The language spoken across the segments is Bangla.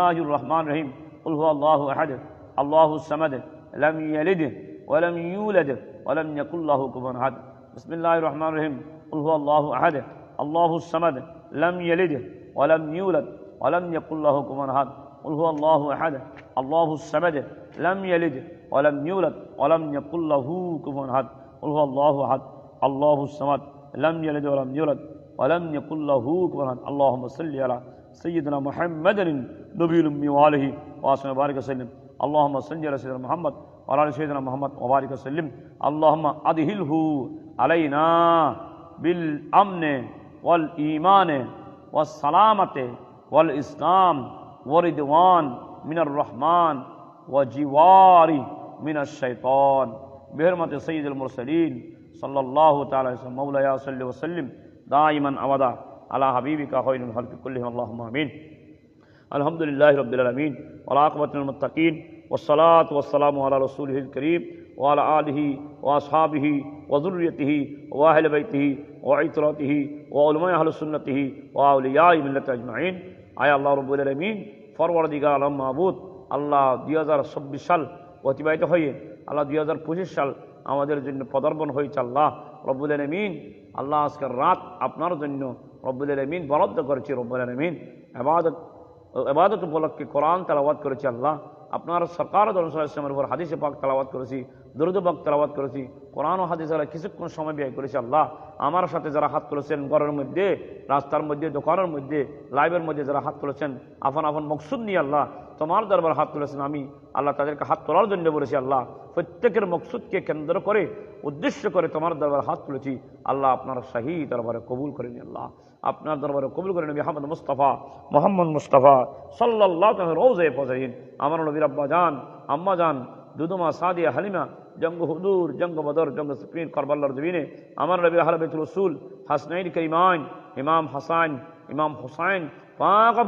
الله الرحمن الرحيم قل هو الله أحد الله الصمد لم يلد ولم يولد ولم يكن له كفوا أحد بسم الله الرحمن الرحيم قل هو الله أحد الله الصمد لم يلد ولم يولد ولم يكن له كفوا أحد قل هو الله أحد الله الصمد لم يلد ولم يولد ولم يكن له كفوا أحد قل هو الله أحد الله الصمد لم يلد ولم يولد ولم يكن له كفوا أحد اللهم صل على سیدنا محمد نبی الامی وآلہ واسم وبارک وسلم. اللہ سنج علی سیدنا محمد وعلی سیدنا محمد وبارک وسلم. اللہم ادھلہ و بالامن والایمان والسلامت والاسلام وردوان من الرحمن وجواری من الشیطان. بحرمت سید المرسلین صلی اللہ تعالی وسلم صلی وسلم، دائما اودا আল্লাহ হাবিবিকা হইন হলফিকুল্লিম আল্লাহ আমিন। আলহামদুলিল্লাহ রবিলমিন ওলাকবতমতাকিন ওসলাত ওসালাম আল্লাহ রসুল করিম। ওয়াল আলহি ওয়াসাবিহি ওজুরিয়তিহি ওয়াহলবৈতিহি ওয়াইতরতিহি ওলমায় আহলসুন্নতিহি ওয়াউলিয়া মিল্লত আজমাইন। আয় আল্লাহ রবুল আলমিন ফরওয়ার্দিগা আলম মাহবুদ আল্লাহ দুই হাজার চব্বিশ সাল অতিবাহিত হয়ে, আল্লাহ দুই হাজার পঁচিশ সাল আমাদের জন্য পদার্পণ হয়েছে আল্লাহ রবুল আলমিন। আল্লাহ আজকের রাত আপনার জন্য রব্বুল আলমিন বরাদ্দ করেছি রব্বুল আলমিন। উপলক্ষে কোরআন তালাবাদ করেছি আল্লাহ। আপনার সরকার দলসালামের উপর হাদিসে পাক তালাবাদ করেছি, দুরুদ পাক তালাবাদ করেছি, কোরআন ও হাদিস আল্লাহ কিছুক্ষণ সময় ব্যয় করেছি আল্লাহ। আমার সাথে যারা হাত তুলেছেন ঘরের মধ্যে, রাস্তার মধ্যে, দোকানের মধ্যে, লাইভের মধ্যে যারা হাত তুলেছেন আফন আফন মকসুদ নিয়ে আল্লাহ তোমার দরবার হাত তুলেছেন আমি আল্লাহ তাদেরকে হাত তোলার জন্য বলেছি, আল্লাহ প্রত্যেকের মকসুদকে কেন্দ্র করে, উদ্দেশ্য করে তোমার দরবার হাত তুলেছি। আল্লাহ আপনার শাহী দরবারে কবুল করে নি আল্লাহ। আপনার দরবারে কবুল করে নবী আহমদ মুস্তফা, মোহাম্মদ মুস্তফা সাল্লাহ রোজে পজাইন আমার নবীর আব্বা যান আম্মা যান দুদুমা, সাদিয়া, হালিমা, জঙ্গ হুদুর, জঙ্গ বদর, জঙ্গ সুপ্রিন করবাল্লার জমিনে। আমার নবী আহলবেতুল রসুল হাসনাইন করিমান ইমাম হাসান, ইমাম হুসাইন পাকা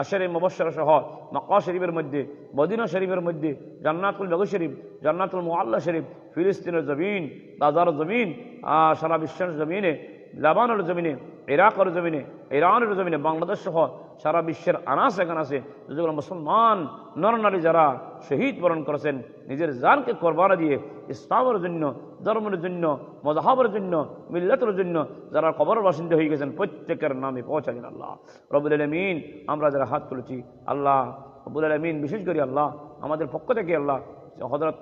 আশের মুবশ্বর সহ মক্কা শরীফের মধ্যে, মদিনা শরীফের মধ্যে, জান্নাতুল বেগু শরীফ, জান্নাতুল মোয়াল্লা শরীফ, ফিলিস্তিনের জমিন, গাজার জমিন সারা বিশ্বের জমিনে লাবানের জমিনে ইরাকের জমিনে ইরানের জমিনে, বাংলাদেশ সহ সারা বিশ্বের আনাসে কানাসে যেগুলো মুসলমান নরনারী যারা শহীদ বরণ করেছেন, নিজের জানকে কোরবানা দিয়ে ইসলামের জন্য, ধর্মের জন্য মজাহাবের জন্য, মিল্লাতের জন্য যারা কবর বাসিন্দা হয়ে গেছেন, প্রত্যেকের নামে পৌঁছালেন আল্লাহ। রবুল আলমিন, আমরা যারা হাত তুলেছি, আল্লাহ রবুল আলমিন, বিশেষ করে আল্লাহ, আমাদের পক্ষ থেকে আল্লাহ হজরত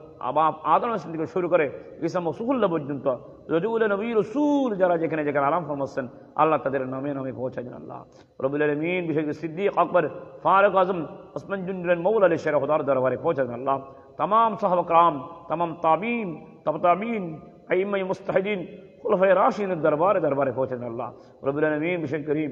আদম ইসলাম থেকে শুরু করে ইসলাম সুহুল্লা পর্যন্ত রজুল নবী রসুল যারা যেখানে যেখানে আরাম ফরমাচ্ছেন আল্লাহ তাদের নামে নামে পৌঁছাছেন আল্লাহ রবিল আলমিন বিশেষ করে সিদ্দিক আকবর ফারুক আজম ওসমান জুন্ডুলেন মৌল আলী শের হদার দরবারে পৌঁছাছেন আল্লাহ তাম সাহাবক রাম তাম তামিম তবতামিন আইমাই মুস্তাহিদিন খুলফাই রাশিনের দরবারে দরবারে পৌঁছাছেন আল্লাহ রবিল আলমিন বিশেষ করিম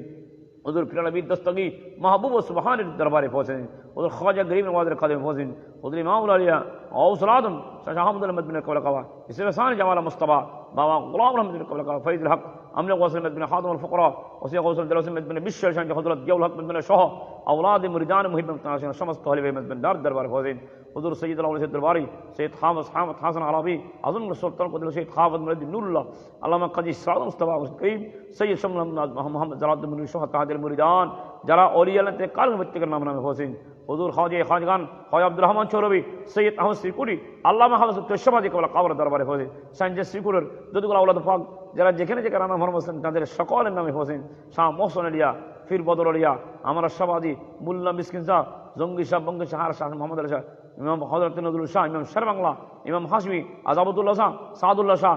حضور پھر نبی دستگی، محبوب و سبحان دربار پہنچے۔ حضور خواجہ غریب نواز قدم فوزن حضور امام العلیہ اوسرادم شاہ احمد الحمد کو قول قوا اس سان جمال مصطفیٰ۔ ما غلام رحمة قبل قال فريد الحق. أمن غوصل مد بن خاتم الفقراء وسيا غوصل دلوس مد بن بشر شان جهدرت جو الحق مد بن شاه أولاد مردان مهم من تناشين شمس طالب مد بن دار دربار فوزين. حضور سيد الأول سيد درباري سيد حافظ حامد حسن عربي أظن السلطان قدر سيد حافظ مرد نور الله. اللهم قد إسرائيل مصطفى الكريم سيد شمل محمد زراد بن شاه تعدل المردان. যারা অলিয়ালাতে কাল প্রত্যেকের নাম নামে হোসেন? হজুর খাজে খাজগান খাজ আব্দুর রহমান চৌরবি, সৈয়দ আহমদ শ্রীকুরি আল্লাহ মাহমদ তসমাদি কবলা কাবর দরবারে হোসেন সঞ্জয় শ্রীকুরের যদুগুলা আউলাদ ফাক যারা যেখানে যেখানে নাম হোসেন, তাদের সকলের নামে হোসেন। শাহ মোহসন আলিয়া ফির বদর আলিয়া আমরা সবাদি মুল্লা মিসকিন শাহ, জঙ্গি শাহ, বঙ্গি শাহ শাহ, মোহাম্মদ আলী শাহ, ইমাম হজরত নজরুল শাহ, ইমাম শেরবাংলা ইমাম হাসমি আজাবুদ্দুল্লাহ শাহ, সাদুল্লাহ শাহ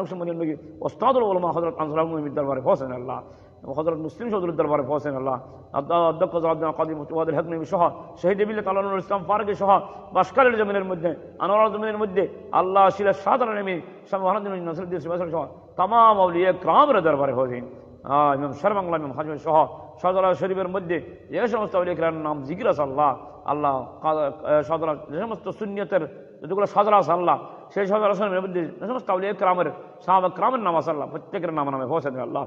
নকশমনির নবী, ওস্তাদুল উলমা হজরত আনসার নবীর দরবারে হোসেন আল্লাহ। হজরত মুসলিম সদুল দরবারে পৌঁছেন আল্লাহ অধ্যক্ষ কাদিম ওয়াদের হক নবী সহ শহীদ বিল্লা তালানুল ইসলাম ফারুকি সহ বাসকালের জমিনের মধ্যে আনোয়ার জমিনের মধ্যে আল্লাহ শিলা সাধারণ নেমে সব মহানদিন নসরুদ্দিন সহ তাম আউলিয়া ক্রামের দরবারে হয়েছেন ইমাম সরবাংলা ইমাম হাজম সহ সদরা শরীফের মধ্যে যে সমস্ত আউলিয়া নাম জিকির আছে আল্লাহ আল্লাহ সদরা যে সমস্ত শূন্যতের যেগুলো সদরা আছে আল্লাহ সেই সদরা শরীফের মধ্যে যে সমস্ত আউলিয়া ক্রামের সাহাবা ক্রামের নাম আছে আল্লাহ প্রত্যেকের নাম নামে পৌঁছে আল্লাহ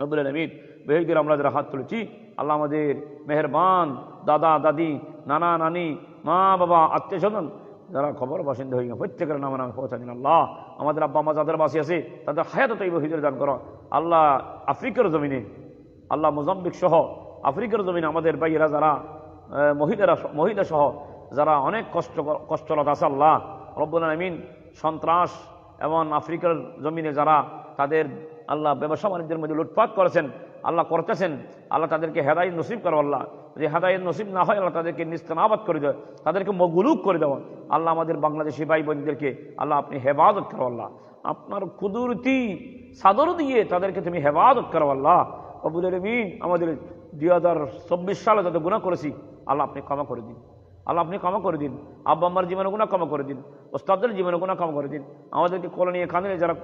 রবুল আলমিন বেহগির আমরা যারা হাত তুলেছি, আল্লাহ আমাদের মেহরবান দাদা, দাদি, নানা, নানি, মা, বাবা, আত্মীয় স্বজন, যারা খবর বাসিন্দা হয়ে প্রত্যেকের নামে নামে পৌঁছা দিন আল্লাহ, আমাদের আব্বা মা যাদের বাসি আছে, তাদের হায়াত তৈব হিজর দান করো। আল্লাহ আফ্রিকার জমিনে, আল্লাহ মোজাম্বিক সহ আফ্রিকার জমিনে আমাদের ভাইয়েরা যারা মহিলারা মহিলা সহ, যারা অনেক কষ্ট কষ্টরত আছে আল্লাহ, রব্বুল আলমিন সন্ত্রাস এবং আফ্রিকার জমিনে যারা তাদের আল্লাহ ব্যবসা বাণিজ্যের মধ্যে লুটপাট করেছেন, আল্লাহ করতেছেন, আল্লাহ তাদেরকে হেদায় নসিব করো আল্লাহ। যে হেদায়ত নসিব না হয়, আল্লাহ তাদেরকে নিস্তানাবাদ করে দেয় তাদেরকে মগুলুক করে দেওয়া আল্লাহ আমাদের বাংলাদেশি ভাই বোনদেরকে আল্লাহ আপনি হেফাজত করো আল্লাহ। আপনার কুদুরতি সাদর দিয়ে তাদেরকে তুমি হেফাজত করো আল্লাহ। কবুল আলমিন আমাদের দুই হাজার চব্বিশ সালে যত গুণা করেছি, আল্লাহ আপনি ক্ষমা করে দিন। আল্লাহ আপনি ক্ষমা করে দিন। আব্বা আম্মার জীবনে গুণা ক্ষমা করে দিন। ওস্তাদের জীবনে গুণা ক্ষমা করে দিন। আমাদেরকে কোলে নিয়ে কাঁদে যারা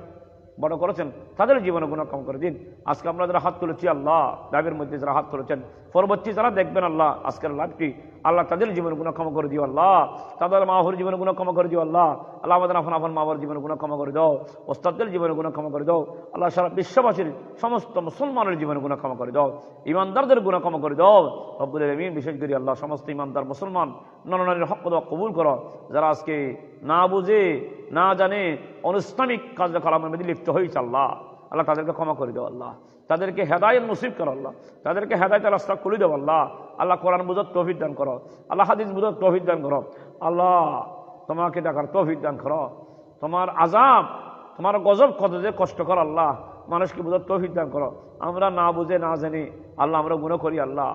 বড় করেছেন, তাদের জীবনে গুণা কম করে দিন। আজকে আমরা যারা হাত তুলেছি, আল্লাহ, দাবির মধ্যে যারা হাত তুলেছেন পরবর্তী যারা দেখবেন আল্লাহ, আজকের লাইভটি আল্লাহ তাদের জীবন গুণা ক্ষমা করে দিও আল্লাহ। তাদের মাহর জীবন গুণা ক্ষমা করে দিও আল্লাহ। আল্লাহ আমাদের আফন আফন মাহর জীবনে গুণা ক্ষমা করে দাও। ওস্তাদের জীবনে গুণা ক্ষমা করে দাও। আল্লাহ সারা বিশ্ববাসীর সমস্ত মুসলমানের জীবন গুণা ক্ষমা করে দাও। ইমানদারদের গুণা ক্ষমা করে দাও। রব্বুল আলমিন বিশেষ করে আল্লাহ, সমস্ত ইমানদার মুসলমান, নরনারীর হক দেওয়া কবুল করো। যারা আজকে না বুঝে, না জানে অনুষ্টানিক কার্যকলাপের মধ্যে লিপ্ত হয়েছে আল্লাহ। আল্লাহ তাদেরকে ক্ষমা করে দেও আল্লাহ। তাদেরকে হেদায়ত নসিব করো আল্লাহ। তাদেরকে হেদায়তের রাস্তা খুলে দেও আল্লাহ। আল্লাহ কোরআন বুঝত তৌফিক দান করো। আল্লাহ হাদিস বুঝার তৌফিক দান করো। আল্লাহ তোমাকে ডাকার তৌফিক দান করো। তোমার আজাব তোমার গজব কত যে কষ্ট কর আল্লাহ। মানুষকে বুঝার তৌফিক দান করো। আমরা না বুঝে, না জানি আল্লাহ আমরা গুণ করি আল্লাহ।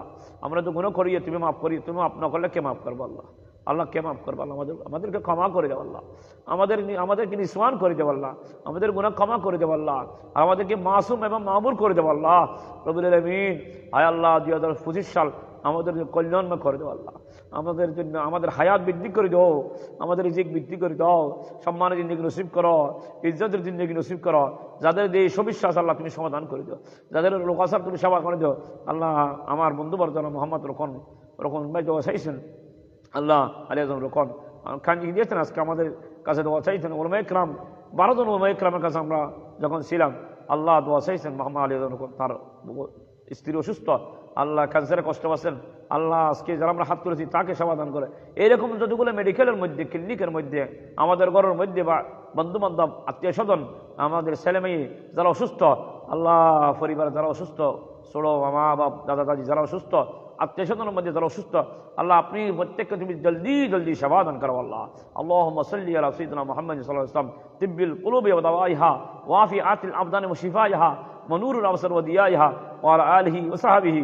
আমরা তো গুণ করিয়ে তুমি মাফ করি, তুমি মাফ না করলে কে মাফ করব আল্লাহ? আল্লাহ কে মাফ করব? আল্লাহ আমাদের আমাদেরকে ক্ষমা করে দেব আল্লাহ। আমাদের আমাদেরকে নিঃসমান করে দেব আল্লাহ। আমাদের গুণা ক্ষমা করে দেব আল্লাহ। আর আমাদেরকে মাসুম এবং মামুর করে দেব আল্লাহ। রবুল আলমিন আয় আল্লাহ, দুই হাজার পঁচিশ সাল আমাদের কল্যাণময় করে দেবো আল্লাহ। আমাদের জন্য আমাদের হায়াত বৃদ্ধি করে দাও। আমাদের রিজিক বৃদ্ধি করে দাও। সম্মানের জিন্দগি নসিব করো। ইজ্জতের জিন্দগি নসিব করো। যাদের যে সবিশ্বাস আল্লাহ তুমি সমাধান করে দাও। যাদের লোকাসার তুমি সেবা করে দাও। আল্লাহ আমার বন্ধু বর্ধনা মোহাম্মদ রকম রকম ভাই চাইছেন আল্লাহ আলী আজম রকম খান দিয়েছেন আজকে আমাদের কাছে দোয়া চাইছেন। ওলমা ইকরাম বারো জন ওলমা ইকরামের কাছে আমরা যখন ছিলাম, আল্লাহ দোয়া চাইছেন মোহাম্মদ আলী আজম রকম তার স্ত্রী অসুস্থ, আল্লাহ ক্যান্সারে কষ্ট পাচ্ছেন, আল্লাহ আজকে যারা আমরা হাত তুলেছি তাকে সমাধান করে। এইরকম যতগুলো মেডিকেলের মধ্যে ক্লিনিকের মধ্যে, আমাদের ঘরের মধ্যে বা বন্ধু বান্ধব আত্মীয় স্বজন আমাদের ছেলে মেয়ে যারা অসুস্থ, আল্লাহ পরিবার যারা অসুস্থ ছোড়ো মা বাপ, দাদা, দাদি, যারা অসুস্থ, আত্মীয় স্বজনের মধ্যে যারা অসুস্থ, আল্লাহ আপনি প্রত্যেককে তুমি জলদি জলদি সমাধান করো আল্লাহ। আল্লাহ মসল্লি আল্লাহ সৈদনা মোহাম্মদ সাল্লাহ ইসলাম তিব্বিল কুলুবি ওদাওয়াইহা ওয়াফি আতিল আবদান মুশিফাইহা মনুরুল আবসর ওদিয়াইহা ওয়াল আলহি ওসাহাবিহি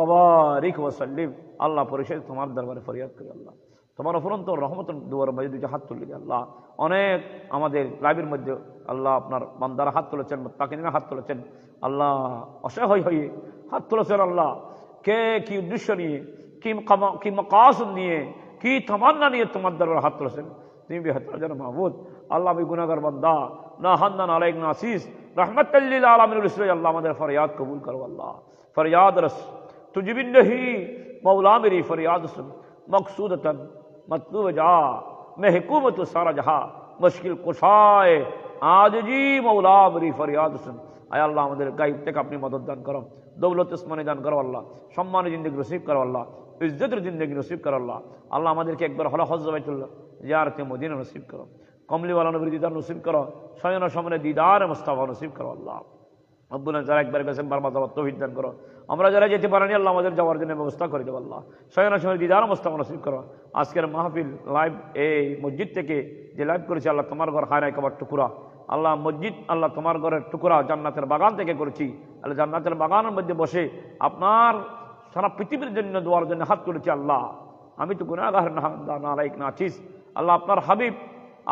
ওবারিক ওসাল্লিম আল্লাহ পরিষদ তোমার দরবারে ফরিয়াদ করি আল্লাহ। তোমার অফরন্ত রহমত দুয়ার মধ্যে দুইটা হাত তুলে আল্লাহ। অনেক আমাদের লাইভের মধ্যে আল্লাহ আপনার বান্দারা হাত তুলেছেন তাকিনা হাত তুলেছেন। আল্লাহ، অসহায় হয়ে হাত তুলেছেন আল্লাহ। কে কি উদ্দেশ্য নিয়ে، কি কি মকাস নিয়ে، কি তামান্না নিয়ে তোমার দরবার হাত তুলেছেন? তুমি বেহতার যেন মাহবুদ। আল্লাহ আমি গুনাগার বান্দা। না হান্নান আলাইক নাসিস رحمت اللہ عالمین رسول اللہ مدر فریاد قبول کرو اللہ فریاد رس تجبن نہیں مولا میری فریاد سن مقصود تن مطلوب جا میں حکومت سارا جہاں مشکل کشائے آج جی مولا میری فریاد سن আয় আল্লাহ, আমাদের গাইব থেকে আপনি মদত দান করো, দৌলত ইসমানে দান করো আল্লাহ, সম্মানের জিন্দগি নসিব করো আল্লাহ, ইজ্জতের জিন্দগি নসিব করো আল্লাহ। আল্লাহ আমাদেরকে একবার হলো হজ বাইতুল্লাহ জিয়ারতে মদিনা নসিব করো, কমলিওয়ালা নবীর দিদার নসিব করো শয়ন সামনে দিদার মুস্তাফা নসিব করো আল্লাহ। আব্বুল যারা একবার গেছেন, বারবার যাওয়ার তৌহিদ দান করো। আমরা যারা যেতে পারিনি, আল্লাহ আমাদের যাওয়ার জন্য ব্যবস্থা করে দেবো আল্লাহ। সয়না সময় দিদার মোস্তাফা নসিব করো। আজকের মাহফিল লাইভ এই মসজিদ থেকে যে লাইভ করেছি আল্লাহ, তোমার ঘর হায় কবার টুকুরা। আল্লাহ মসজিদ, আল্লাহ তোমার ঘরের টুকুরা জান্নাতের বাগান থেকে করেছি। আল্লাহ জান্নাতের বাগানের মধ্যে বসে আপনার সারা পৃথিবীর জন্য দোয়ার জন্য হাত তুলেছি আল্লাহ। আমি তো গুণাগার নালাইক না আছিস। আল্লাহ আপনার হাবিব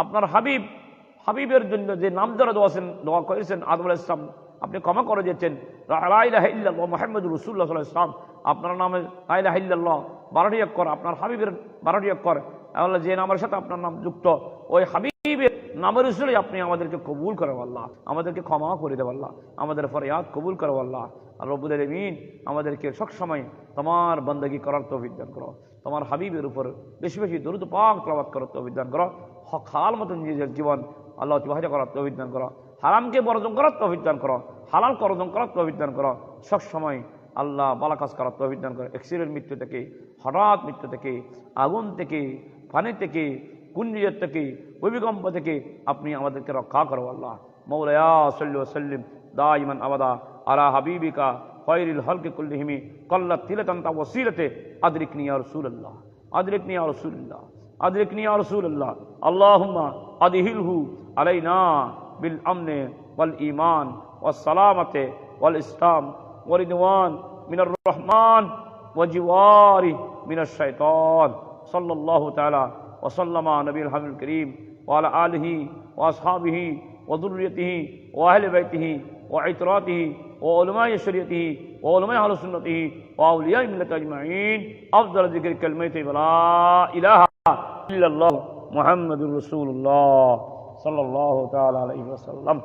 আপনার হাবিব, হাবিবের জন্য যে নাম যারা দোয়াছেন দোয়া করেছেন আদম ইসলাম আপনি ক্ষমা করে দিয়েছেন। মোহাম্মদ রসুল্লাহ ইসলাম আপনার নামে লাইলাহ ইল্লাল্লাহ বারোটি অক্ষর, আপনার হাবিবের বারোটি অক্ষর। আল্লাহ যে নামের সাথে আপনার নাম যুক্ত, ওই হাবিবের নামের উসলে আপনি আমাদেরকে কবুল করো আল্লাহ। আমাদেরকে ক্ষমা করে দেব আল্লাহ। আমাদের ফরিয়াদ কবুল করো আল্লাহ। আর রবুল আলমিন আমাদেরকে সবসময় তোমার বন্দগি করার তো অভিজ্ঞান করো। তোমার হাবিবের উপর বেশি বেশি দ্রুত পাক প্রবাদ করার তো অভিজ্ঞান করো। হক হাল মতন নিজের জীবন আল্লাহ অতিবাহিত করার তো অভিজ্ঞান করো। হারামকে বর্জন করার তো অভিজ্ঞান করো। হালাল করজন করার তো অভিজ্ঞান করো। সবসময় আল্লাহ বালাকাজ করার তো অভিজ্ঞান করো। এক্সিডেন্ট মৃত্যু থেকে, হঠাৎ মৃত্যু থেকে, আগুন থেকে, পানি থেকে کن تکی وہ بھی کم پتہ کی اپنی عمد کے رکھا کرو اللہ۔ مولا صلی وسلم دائمن ابدا، علی حبیبی کا خیر الحلق کلہمی قلت تلتن تا وسیلت، ادرکنی یا رسول اللہ، ادرکنی یا رسول اللہ، ادرکنی یا رسول اللہ۔ اللہم ادہلہ علینا بالامن والایمان والسلامت والاسلام وردوان من الرحمن وجواری من الشیطان۔ صلی اللہ تعالی تعالى وسلم على نبي الحمد الكريم وعلى آله وأصحابه وذريته وأهل بيته وعتراته وعلماء شريعته وعلماء أهل سنته وأولياء ملة أجمعين أفضل ذكر كلمة ولا إله إلا الله محمد رسول الله صلى الله تعالى عليه وسلم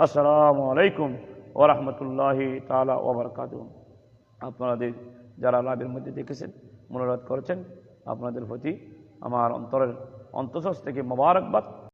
السلام عليكم ورحمة الله تعالى وبركاته আপনাদের যারা লাভের মধ্যে দেখেছেন মনোরোধ করেছেন আপনাদের প্রতি আমার অন্তরের অন্তঃস থেকে মোবারকবাদ